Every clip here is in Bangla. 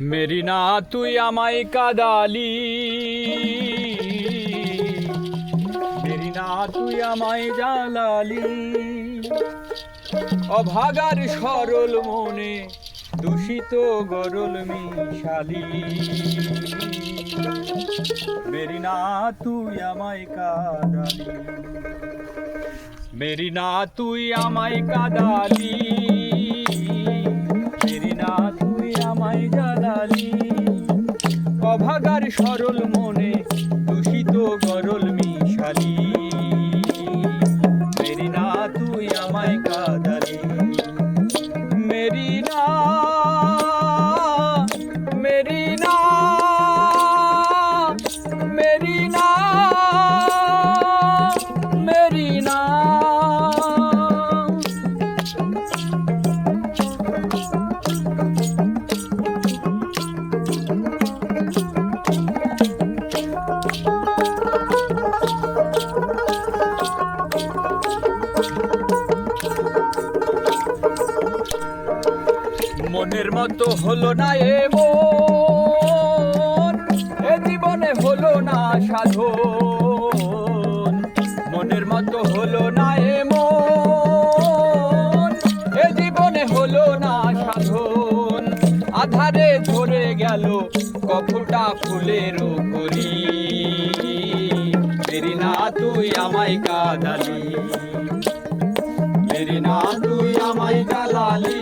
মেরিনা তুই আমায় কাদালি। মেরিনা তুই আমায় জালালি অভাগার সরল মনে দূষিত গরল মিশালি। মেরিনা তুই আমায় কাদালি। মেরিনা তুই আমায় কাদালি। আমায় জ্বালালি। অভাগার সরল মনে দূষিত গরল মিশালি। মেরিনা, তুই আমায় কাদালি। মেরিনা মেরিনা মেরিনা। মেরিনা মনের মতো হলো না এ মন, এ জীবনে হলো না সাধন। মনের মতো হলো না এ মন, এ জীবনে হলো না সাধন। আধারে ধরে গেল কপুটা ফুলের করি তুই আমায় কাদালি। মেরি না তুই আমায় কাদালি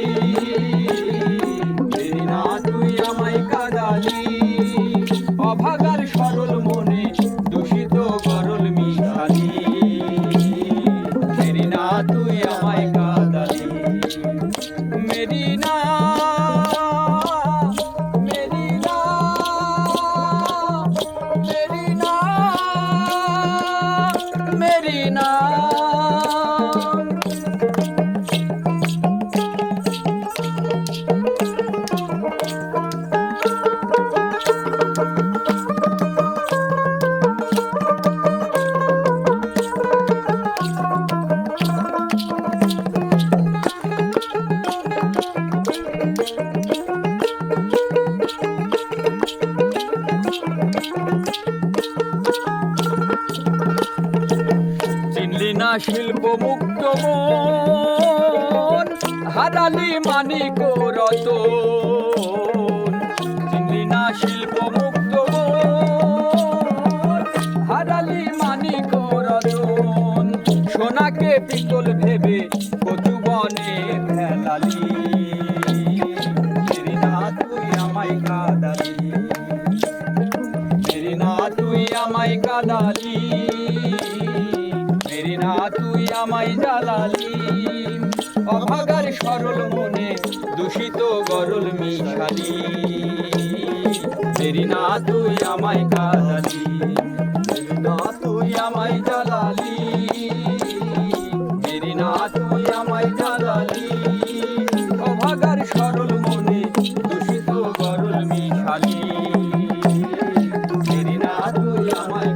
না শিল্প মুক্ত মন। হারালি মানিক রত শিল্প মুক্ত মন। হারালি মানিক রতন। সোনাকে পিতল ভেবে কচু বনে ফেলালি। তুই আমায় কাদালি। তুই আমায় কাদালি। না তুই আমায় জ্বালালি। অভাগার সরল মনে দূষিত গরল মিশালি। ফেরি না তুই আমায় কাদালি না তুই আমায় জ্বালালি। ফেরি না তুই আমায় জ্বালালি, অভাগার সরল মনে দূষিত গরল মিশালি। ফেরি না তুই আমায়